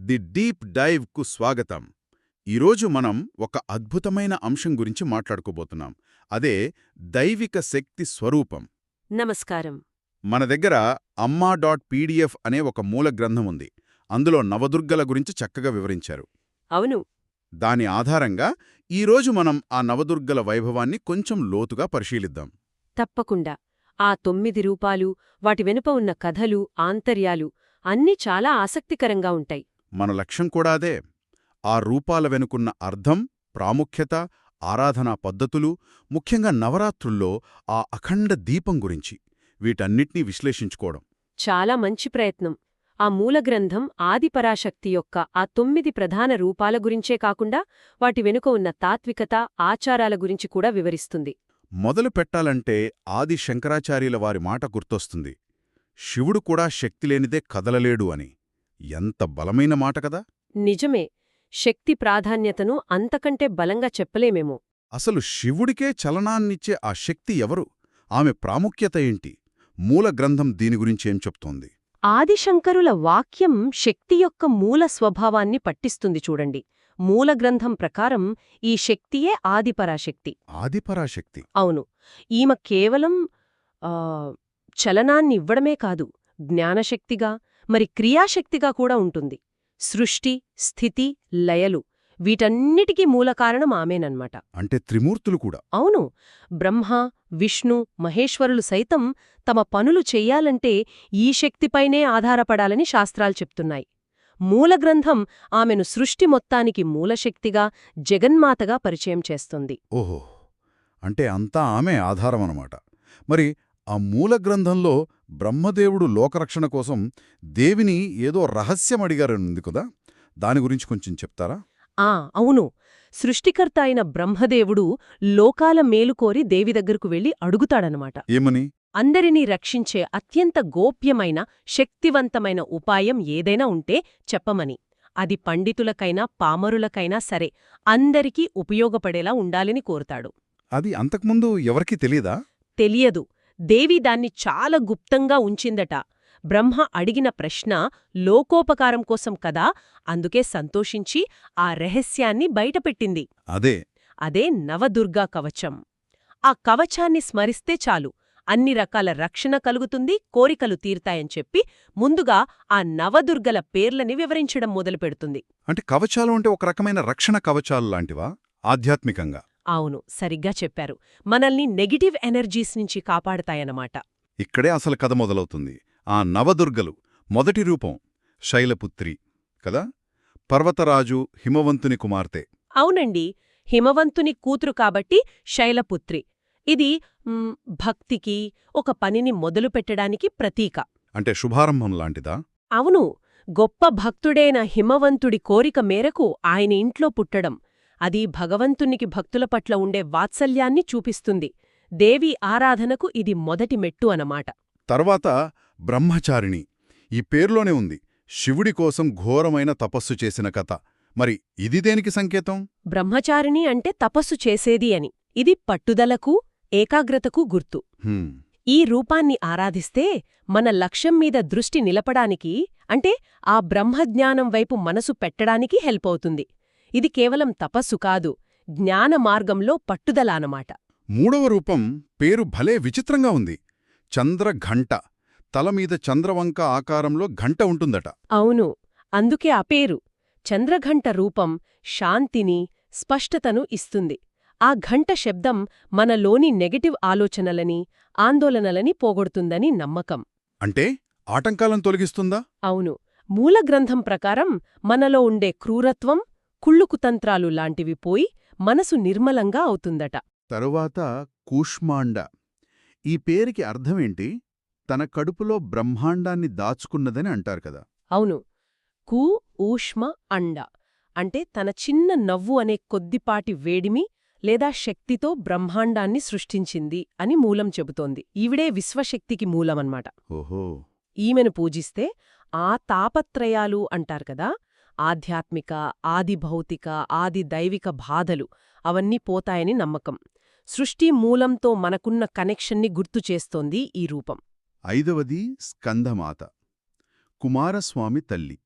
The deep డైవ్కు స్వాగతం. ఈరోజు మనం ఒక అద్భుతమైన అంశం గురించి మాట్లాడుకోబోతున్నాం. అదే దైవిక శక్తి స్వరూపం. నమస్కారం. మన దగ్గర అమ్మా డాట్ పీడిఎఫ్ అనే ఒక మూల గ్రంథం ఉంది. అందులో నవదుర్గల గురించి చక్కగా వివరించారు. అవును. దాని ఆధారంగా ఈరోజు మనం ఆ నవదుర్గల వైభవాన్ని కొంచెం లోతుగా పరిశీలిద్దాం. తప్పకుండా. ఆ తొమ్మిది రూపాలు వాటి వెనుక ఉన్న కథలు ఆంతర్యాలు అన్నీ చాలా ఆసక్తికరంగా ఉంటాయి. మన లక్ష్యం కూడా అదే. ఆ రూపాల వెనుకున్న అర్థం ప్రాముఖ్యత ఆరాధనా పద్ధతులు ముఖ్యంగా నవరాత్రుల్లో ఆ అఖండ దీపం గురించి వీటన్నిటినీ విశ్లేషించుకోవడం. చాలా మంచి ప్రయత్నం. ఆ మూల గ్రంథం ఆదిపరాశక్తి యొక్క ఆ తొమ్మిది ప్రధాన రూపాల గురించే కాకుండా వాటి వెనుక ఉన్న తాత్వికత ఆచారాల గురించి కూడా వివరిస్తుంది. మొదలు పెట్టాలంటే ఆది శంకరాచార్యుల వారి మాట గుర్తొస్తుంది. శివుడు కూడా శక్తిలేనిదే కదలలేడు అని. ఎంత బలమైన మాట కదా! నిజమే శక్తి ప్రాధాన్యతను అంతకంటే బలంగా చెప్పలేమేమో. అసలు శివుడికే చలనాన్నిచ్చే ఆ శక్తి ఎవరు? ఆమె ప్రాముఖ్యత ఏంటి? మూల గ్రంథం దీని గురించేం చెప్తోంది? ఆదిశంకరుల వాక్యం శక్తి యొక్క మూల స్వభావాన్ని పట్టిస్తుంది చూడండి. మూల గ్రంథం ప్రకారం ఈ శక్తియే ఆదిపరాశక్తి. ఆదిపరాశక్తి. అవును ఈమె కేవలం ఆ, చలనాన్ని ఇవ్వడమే కాదు జ్ఞానశక్తిగా మరి క్రియాశక్తిగా కూడా ఉంటుంది. సృష్టి స్థితి లయలు వీటన్నిటికీ మూల కారణం అంటే త్రిమూర్తులు కూడా. అవును. బ్రహ్మ విష్ణు మహేశ్వరులు సైతం తమ పనులు చెయ్యాలంటే ఈ శక్తిపైనే ఆధారపడాలని శాస్త్రాలు చెప్తున్నాయి. మూలగ్రంథం ఆమెను సృష్టి మొత్తానికి మూలశక్తిగా జగన్మాతగా పరిచయం చేస్తుంది. ఓహో. అంటే అంతా ఆమె ఆధారమనమాట మరి ఆ మూల గ్రంథంలో బ్రహ్మదేవుడు లోకరక్షణ కోసం దేవిని ఏదో రహస్యం అడిగారనుంది కదా దాని గురించి కొంచెం చెప్తారా? ఆ అవును. సృష్టికర్త అయిన బ్రహ్మదేవుడు లోకాల మేలుకోరి దేవి దగ్గరకు వెళ్ళి అడుగుతాడనమాట. ఏమని? అందరినీ రక్షించే అత్యంత గోప్యమైన శక్తివంతమైన ఉపాయం ఏదైనా ఉంటే చెప్పమని. అది పండితులకైనా పామరులకైనా సరే అందరికీ ఉపయోగపడేలా ఉండాలని కోరుతాడు. అది అంతకుముందు ఎవరికీ తెలీదా? తెలియదు. దేవి దాన్ని చాలా గుప్తంగా ఉంచిందట. బ్రహ్మ అడిగిన ప్రశ్న లోకోపకారం కోసం కదా? అందుకే సంతోషించి ఆ రహస్యాన్ని బయటపెట్టింది. అదే. అదే నవదుర్గా కవచం. ఆ కవచాన్ని స్మరిస్తే చాలు. అన్ని రకాల రక్షణ కలుగుతుంది కోరికలు తీరుతాయని చెప్పి ముందుగా ఆ నవదుర్గల పేర్లని వివరించడం మొదలుపెడుతుంది. అంటే కవచాలు అంటే ఒక రకమైన రక్షణ కవచాలు లాంటివా? ఆధ్యాత్మికంగా. అవును సరిగ్గా చెప్పారు. మనల్ని నెగిటివ్ ఎనర్జీస్ నుంచి కాపాడతాయన్నమాట. ఇక్కడే అసలు కథ మొదలవుతుంది. ఆ నవదుర్గలు మొదటి రూపం శైలపుత్రి కదా? పర్వతరాజు హిమవంతుని కుమార్తె. అవునండి. హిమవంతుని కూతురు కాబట్టి శైలపుత్రి. ఇది భక్తికి ఒక పనిని మొదలుపెట్టడానికి ప్రతీక. అంటే శుభారంభం లాంటిదా? అవును. గొప్ప భక్తుడైన హిమవంతుడి కోరిక మేరకు ఆయన ఇంట్లో పుట్టడం. అది భగవంతునికి భక్తుల పట్ల ఉండే వాత్సల్యాన్ని చూపిస్తుంది. దేవి ఆరాధనకు ఇది మొదటి మెట్టు అనమాట తర్వాత బ్రహ్మచారిణి. ఈ పేర్లోనే ఉంది. శివుడి కోసం ఘోరమైన తపస్సు చేసిన కథ. మరి ఇది దేనికి సంకేతం? బ్రహ్మచారిణి అంటే తపస్సు చేసేది అని. ఇది పట్టుదలకు ఏకాగ్రతకు గుర్తు. హ్మ్, ఈ రూపాన్ని ఆరాధిస్తే మన లక్ష్యం మీద దృష్టి నిలపడానికి అంటే ఆ బ్రహ్మజ్ఞానం వైపు మనసు పెట్టడానికి హెల్ప్ అవుతుంది. ఇది కేవలం తపస్సు కాదు జ్ఞాన మార్గంలో పట్టుదల అనమాట మూడవ రూపం పేరు భలే విచిత్రంగా ఉంది. చంద్రఘంట తలమీద చంద్రవంక ఆకారంలో ఘంట ఉంటుందట. అవును అందుకే ఆ పేరు. చంద్రఘంట రూపం శాంతిని స్పష్టతను ఇస్తుంది. ఆ ఘంట శబ్దం మనలోని నెగటివ్ ఆలోచనలని ఆందోళనలని పోగొడుతుందని నమ్మకం. అంటే ఆటంకాలను తొలగిస్తుందా? అవును మూలగ్రంథం ప్రకారం మనలో ఉండే క్రూరత్వం కుళ్ళుకుతంత్రాలు లాంటివి పోయి మనసు నిర్మలంగా అవుతుందట. తరువాత కూష్మాండ. ఈ పేరుకి అర్థమేంటి? తన కడుపులో బ్రహ్మాండాన్ని దాచుకున్నదని అంటారు కదా. అవును. కు ఊష్మ అండ. అంటే తన చిన్న నవ్వు అనే కొద్దిపాటి వేడిమి లేదా శక్తితో బ్రహ్మాండాన్ని సృష్టించింది అని మూలం చెబుతోంది. ఈవిడే విశ్వశక్తికి మూలమన్మాట ఓహో. ఈమెను పూజిస్తే ఆ తాపత్రయాలు అంటారు కదా ఆధ్యాత్మిక ఆది భౌతిక ఆది దైవిక బాధలు అవన్నీ పోతాయని నమ్మకం. సృష్టి మూలంతో మనకున్న కనెక్షన్ని గుర్తు చేస్తోంది ఈ రూపం. ఐదవది స్కందమాత. కుమారస్వామి తల్లి.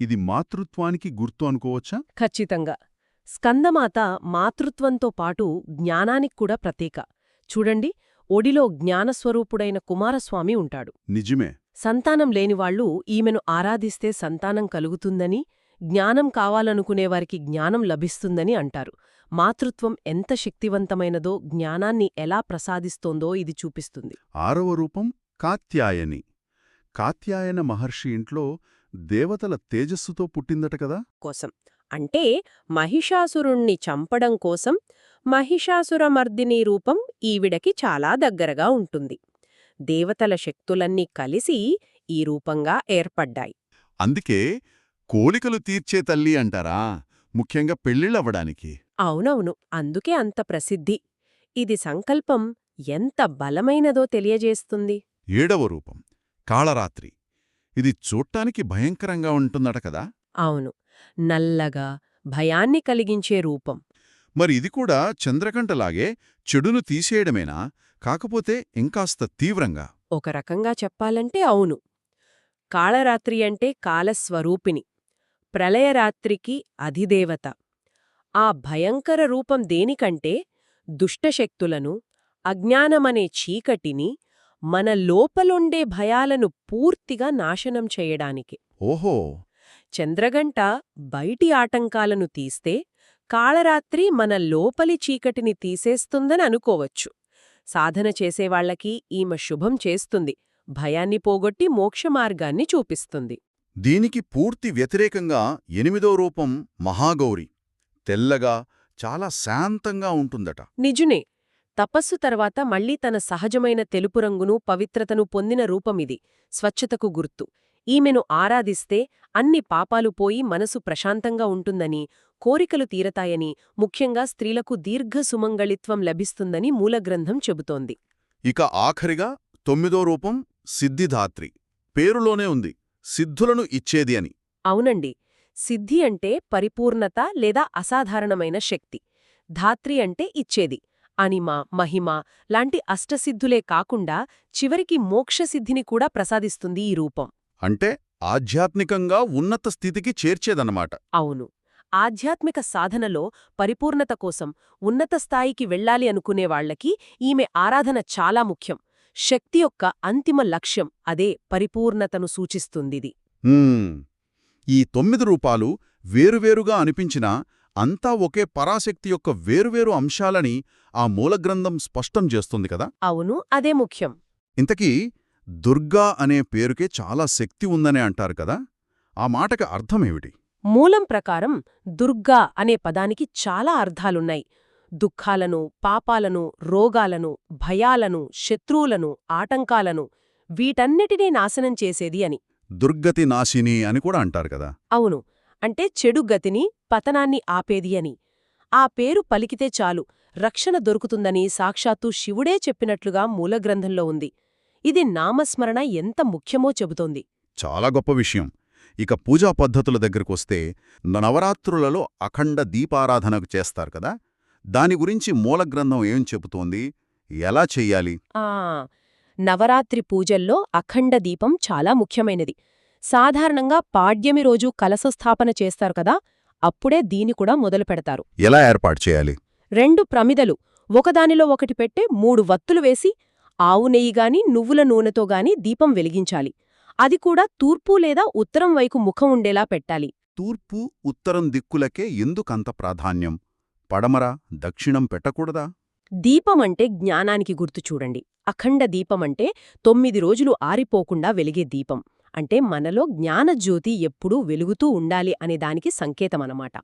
ఇది మాతృత్వానికి గుర్తు అనుకోవచ్చా? ఖచ్చితంగా. స్కందమాత మాతృత్వంతో పాటు జ్ఞానానికి కూడా ప్రతీక. చూడండి ఒడిలో జ్ఞానస్వరూపుడైన కుమారస్వామి ఉంటాడు. నిజమే. సంతానం లేనివాళ్ళు ఈమెను ఆరాధిస్తే సంతానం కలుగుతుందని జ్ఞానం కావాలనుకునేవారికి జ్ఞానం లభిస్తుందని అంటారు. మాతృత్వం ఎంత శక్తివంతమైనదో జ్ఞానాన్ని ఎలా ప్రసాదిస్తోందో ఇది చూపిస్తుంది. ఆరవ రూపం కాత్యాయని. కాత్యాయన మహర్షి ఇంట్లో దేవతల తేజస్సుతో పుట్టిందట కదా? కోసం. అంటే మహిషాసురుణ్ణి చంపడం కోసం మహిషాసురమర్దిని రూపం ఈవిడకి చాలా దగ్గరగా ఉంటుంది. దేవతల శక్తులన్నీ కలిసి ఈ రూపంగా ఏర్పడ్డాయి. అందుకే కోలికలు తీర్చే తల్లి అంటారా? ముఖ్యంగా పెళ్ళిళ్ళవ్వడానికి. అవునవును. అందుకే అంత ప్రసిద్ధి. ఇది సంకల్పం ఎంత బలమైనదో తెలియజేస్తుంది. ఏడవ రూపం. కాళరాత్రి. ఇది చూట్టానికి భయంకరంగా ఉంటుందట కదా? అవును. నల్లగా భయాన్ని కలిగించే రూపం. మరి ఇది కూడా చంద్రకంటలాగే చెడును తీసేయడమేనా? కాకపోతే ఇంకాస్త తీవ్రంగా. ఒక రకంగా చెప్పాలంటే అవును. కాళరాత్రి అంటే కాలస్వరూపిణి. ప్రళయరాత్రికి అధిదేవత. ఆ భయంకర రూపం దేనికంటే దుష్టశక్తులను అజ్ఞానమనే చీకటిని మన లోపలుండే భయాలను పూర్తిగా నాశనం చేయడానికి. ఓహో! చంద్రగంట బయటి ఆటంకాలను తీస్తే కాళరాత్రి మన లోపలి చీకటిని తీసేస్తుందని అనుకోవచ్చు. సాధన చేసేవాళ్ళకి ఈమె శుభం చేస్తుంది. భయాన్ని పోగొట్టి మోక్షమార్గాన్ని చూపిస్తుంది. దీనికి పూర్తి వ్యతిరేకంగా ఎనిమిదో రూపం మహాగౌరి. తెల్లగా చాలా శాంతంగా ఉంటుందట. నిజునే. తపస్సు తర్వాత మళ్ళీ తన సహజమైన తెలుపు రంగును పవిత్రతను పొందిన రూపమిది స్వచ్ఛతకు గుర్తు. ఈమెను ఆరాధిస్తే అన్ని పాపాలు పోయి మనసు ప్రశాంతంగా ఉంటుందని కోరికలు తీరతాయని ముఖ్యంగా స్త్రీలకు దీర్ఘ సుమంగళిత్వం లభిస్తుందని మూలగ్రంథం చెబుతోంది. ఇక ఆఖరిగా తొమ్మిదో రూపం సిద్ధిధాత్రి పేరులోనే ఉంది సిద్ధులను ఇచ్చేది అని. అవునండి సిద్ధి అంటే పరిపూర్ణత లేదా అసాధారణమైన శక్తి. ధాత్రి అంటే ఇచ్చేది. అనిమ మహిమ లాంటి అష్టసిద్ధులే కాకుండా చివరికి మోక్షసిద్ధిని కూడా ప్రసాదిస్తుంది ఈ రూపం. అంటే ఆధ్యాత్మికంగా ఉన్నత స్థితికి చేర్చేదన్నమాట. అవును. ఆధ్యాత్మిక సాధనలో పరిపూర్ణత కోసం ఉన్నత స్థాయికి వెళ్ళాలి అనుకునేవాళ్ళకి ఈమె ఆరాధన చాలా ముఖ్యం. శక్తి యొక్క అంతిమ లక్ష్యం అదే పరిపూర్ణతను సూచిస్తుందిది. ఈ తొమ్మిది రూపాలు వేరువేరుగా అనిపించినా అంతా ఒకే పరాశక్తి యొక్క వేరువేరు అంశాలని ఆ మూలగ్రంథం స్పష్టం చేస్తుంది కదా? అవును అదే ముఖ్యం. ఇంతకీ దుర్గా అనే పేరుకే చాలా శక్తి ఉందనే అంటారు కదా? ఆ మాటకి అర్థమేమిటి? మూలం ప్రకారం దుర్గా అనే పదానికి చాలా అర్థాలున్నాయి. దుఃఖాలను పాపాలను రోగాలను భయాలను శత్రువులను ఆటంకాలను వీటన్నిటినీ నాశనం చేసేది అని. దుర్గతి నాశిని అని కూడా అంటారు కదా? అవును. అంటే చెడు గతిని పతనాన్ని ఆపేది అని. ఆ పేరు పలికితే చాలు రక్షణ దొరుకుతుందని సాక్షాత్తు శివుడే చెప్పినట్లుగా మూలగ్రంథంలో ఉంది. ఇది నామస్మరణ ఎంత ముఖ్యమో చెబుతోంది. చాలా గొప్ప విషయం. ఇక పూజా పద్ధతుల దగ్గరకొస్తే నవరాత్రులలో అఖండ దీపారాధనకు చేస్తారు కదా? దాని గురించి మూలగ్రంథం ఏం చెబుతోంది? ఎలా చెయ్యాలి? ఆ నవరాత్రి పూజల్లో అఖండ దీపం చాలా ముఖ్యమైనది. సాధారణంగా పాడ్యమి రోజు కలశస్థాపన చేస్తారు కదా? అప్పుడే దీని కూడా మొదలు పెడతారు. ఎలా ఏర్పాటు చేయాలి? రెండు ప్రమిదలు. ఒకదానిలో ఒకటి పెట్టే మూడు వత్తులు వేసి ఆవు నెయ్యిగాని నువ్వుల నూనెతో గాని దీపం వెలిగించాలి. అది కూడా తూర్పు లేదా ఉత్తరం వైపు ముఖం ఉండేలా పెట్టాలి. తూర్పు ఉత్తరం దిక్కులకే ఎందుకంత ప్రాధాన్యం? పడమర దక్షిణం పెట్టకూడదా? దీపమంటే జ్ఞానానికి గుర్తు చూడండి. అఖండ దీపమంటే తొమ్మిది రోజులు ఆరిపోకుండా వెలిగే దీపం. అంటే మనలో జ్ఞానజ్యోతి ఎప్పుడూ వెలుగుతూ ఉండాలి అనే దానికి సంకేతమనమాట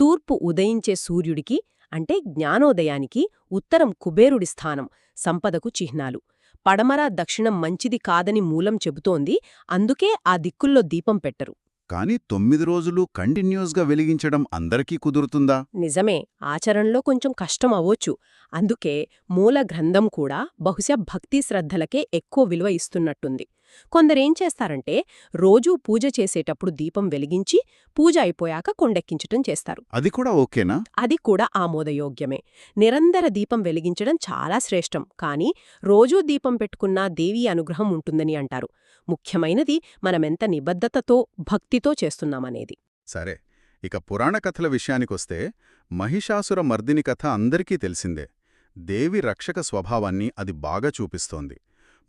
తూర్పు ఉదయించే సూర్యుడికి అంటే జ్ఞానోదయానికి ఉత్తరం కుబేరుడి స్థానం సంపదకు చిహ్నాలు. పడమర దక్షిణం మంచిది కాదని మూలం చెబుతోంది అందుకే ఆ దిక్కుల్లో దీపం పెట్టరు. కాని తొమ్మిది రోజులు కంటిన్యూస్గా వెలిగించడం అందరికీ కుదురుతుందా? నిజమే ఆచరణలో కొంచెం కష్టం అవ్వొచ్చు. అందుకే మూల గ్రంథం కూడా బహుశా భక్తి శ్రద్ధలకే ఎక్కువ విలువ ఇస్తున్నట్టుంది. కొందరేం చేస్తారంటే రోజూ పూజ చేసేటప్పుడు దీపం వెలిగించి పూజ అయిపోయాక కొండెక్కించటం చేస్తారు. అది కూడా ఓకేనా? అది కూడా ఆమోదయోగ్యమే. నిరంతర దీపం వెలిగించడం చాలా శ్రేష్టం. కానీ రోజూ దీపం పెట్టుకున్నా దేవీ అనుగ్రహం ఉంటుందని అంటారు. ముఖ్యమైనది మనమెంత నిబద్ధతతో భక్తితో చేస్తున్నామనేది. సరే. ఇక పురాణ కథల విషయానికొస్తే మహిషాసుర మర్దిని కథ అందరికీ తెలిసిందే. దేవి రక్షక స్వభావాన్ని అది బాగా చూపిస్తోంది.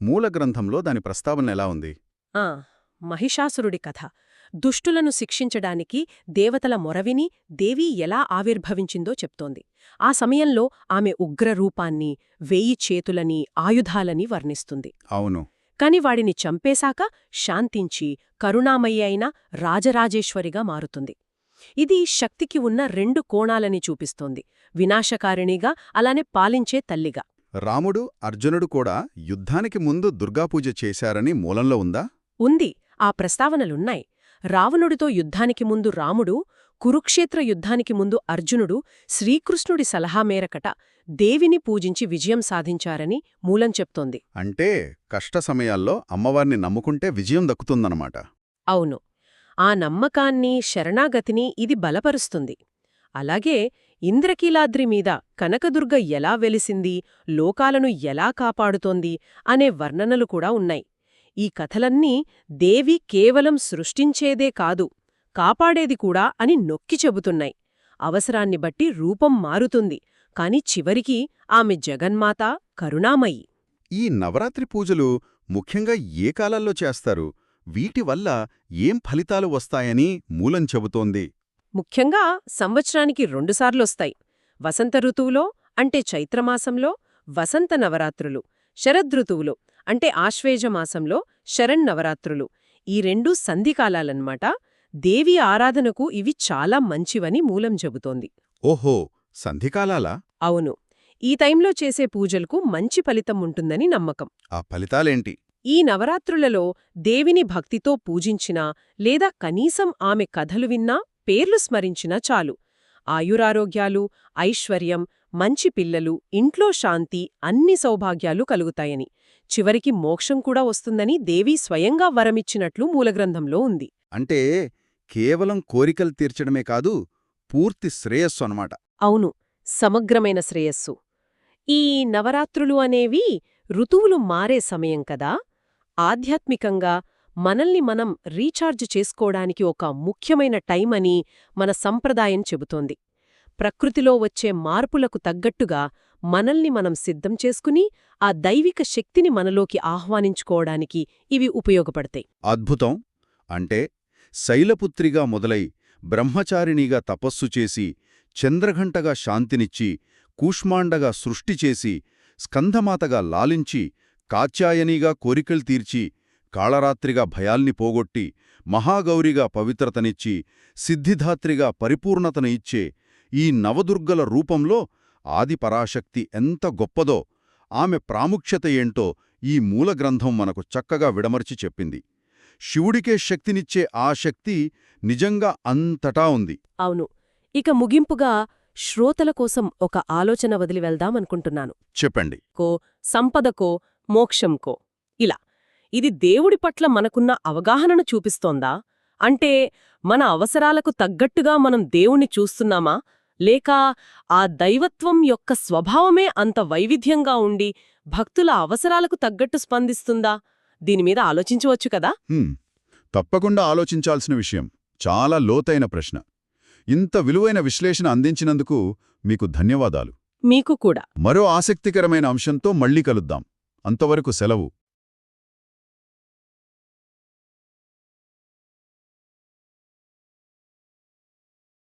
మూల గ్రంథంలో దాని ప్రస్తావన ఎలా ఉంది? ఆ మహిషాసురుడి కథ. దుష్టులను శిక్షించడానికి దేవతల మొరవిని దేవి ఎలా ఆవిర్భవించిందో చెప్తోంది. ఆ సమయంలో ఆమె ఉగ్రరూపాన్ని వేయి చేతులని ఆయుధాలని వర్ణిస్తుంది. అవును. కాని వాడిని చంపేశాక శాంతించి కరుణామయ్యి అయిన రాజరాజేశ్వరిగా మారుతుంది. ఇది శక్తికి ఉన్న రెండు కోణాలని చూపిస్తోంది. వినాశకారిణిగా అలానే పాలించే తల్లిగా. రాముడు అర్జునుడు కూడా యుద్ధానికి ముందు దుర్గాపూజ చేశారని మూలంలో ఉందా? ఉంది. ఆ ప్రస్తావనలున్నాయి. రావణుడితో యుద్ధానికి ముందు రాముడు కురుక్షేత్ర యుద్ధానికి ముందు అర్జునుడు శ్రీకృష్ణుడి సలహా మేరకట దేవిని పూజించి విజయం సాధించారని మూలం చెప్తోంది. అంటే కష్ట సమయాల్లో అమ్మవారిని నమ్ముకుంటే విజయం దక్కుతుందన్నమాట. అవును. ఆ నమ్మకాన్ని శరణాగతిని ఇది బలపరుస్తుంది. అలాగే ఇంద్రకీలాద్రి మీద కనకదుర్గ ఎలా వెలిసింది లోకాలను ఎలా కాపాడుతోంది అనే వర్ణనలు కూడా ఉన్నాయి. ఈ కథలన్నీ దేవి కేవలం సృష్టించేదే కాదు కాపాడేది కూడా అని నొక్కి చెబుతున్నాయి. అవసరాన్ని బట్టి రూపం మారుతుంది కాని చివరికి ఆమె జగన్మాత కరుణామయి. ఈ నవరాత్రి పూజలు ముఖ్యంగా ఏ కాలాల్లో చేస్తారు? వీటి వల్ల ఏం ఫలితాలు వస్తాయని మూలం చెబుతోంది. ముఖ్యంగా సంవత్సరానికి రెండుసార్లొస్తాయి వసంత ఋతువులో అంటే చైత్రమాసంలో వసంత నవరాత్రులు శరదృతువులో అంటే ఆశ్వేజమాసంలో శరన్నవరాత్రులు ఈ రెండూ సంధికాలాలన్మాట దేవి ఆరాధనకు ఇవి చాలా మంచివని మూలం చెబుతోంది. ఓహో! సంధికాలాలా? అవును. ఈ టైంలో చేసే పూజలకు మంచి ఫలితం ఉంటుందని నమ్మకం. ఆ ఫలితాలేంటి? ఈ నవరాత్రులలో దేవిని భక్తితో పూజించినా లేదా కనీసం ఆమె కథలు విన్నా పేర్లు స్మరించినా చాలు. ఆయురారోగ్యాలు ఐశ్వర్యం మంచి పిల్లలు ఇంట్లో శాంతి అన్ని సౌభాగ్యాలు కలుగుతాయని. చివరికి మోక్షం కూడా వస్తుందని దేవి స్వయంగా వరమిచ్చినట్లు మూలగ్రంథంలో ఉంది. అంటే కేవలం కోరికలు తీర్చడమే కాదు పూర్తి శ్రేయస్సు అన్నమాట. అవును సమగ్రమైన శ్రేయస్సు. ఈ నవరాత్రులు అనేవి ఋతువులు మారే సమయం కదా. ఆధ్యాత్మికంగా మనల్ని మనం రీఛార్జ్ చేసుకోవడానికి ఒక ముఖ్యమైన టైం అని మన సంప్రదాయం చెబుతోంది. ప్రకృతిలో వచ్చే మార్పులకు తగ్గట్టుగా మనల్ని మనం సిద్ధం చేసుకుని ఆ దైవిక శక్తిని మనలోకి ఆహ్వానించుకోవడానికి ఇవి ఉపయోగపడతాయి. అద్భుతం! అంటే శైలపుత్రిగా మొదలై బ్రహ్మచారిణిగా తపస్సు చేసి చంద్రఘంటగా శాంతినిచ్చి కూష్మాండగా సృష్టి చేసి స్కంధమాతగా లాలించి కాత్యాయనిగా కోరికలు తీర్చి కాళరాత్రిగా భయాల్ని పోగొట్టి మహాగౌరిగా పవిత్రతనిచ్చి సిద్ధిధాత్రిగా పరిపూర్ణతను ఇచ్చే ఈ నవదుర్గల రూపంలో ఆదిపరాశక్తి ఎంత గొప్పదో ఆమె ప్రాముఖ్యత ఏంటో ఈ మూలగ్రంథం మనకు చక్కగా విడమర్చి చెప్పింది. శివుడికే శక్తినిచ్చే ఆ శక్తి నిజంగా అంతటా ఉంది. అవును. ఇక ముగింపుగా శ్రోతల కోసం ఒక ఆలోచన వదిలి వెళ్దామనుకుంటున్నాను. చెప్పండి. కో సంపదకో మోక్షంకో ఇలా. ఇది దేవుడి పట్ల మనకున్న అవగాహనను చూపిస్తోందా? అంటే మన అవసరాలకు తగ్గట్టుగా మనం దేవుణ్ణి చూస్తున్నామా? లేక ఆ దైవత్వం యొక్క స్వభావమే అంత వైవిధ్యంగా ఉండి భక్తుల అవసరాలకు తగ్గట్టు స్పందిస్తుందా? దీనిమీద ఆలోచించవచ్చు కదా? తప్పకుండా ఆలోచించాల్సిన విషయం. చాలా లోతైన ప్రశ్న. ఇంత విలువైన విశ్లేషణ అందించినందుకు మీకు ధన్యవాదాలు. మీకు కూడా. మరో ఆసక్తికరమైన అంశంతో మళ్ళీ కలుద్దాం. అంతవరకు సెలవు.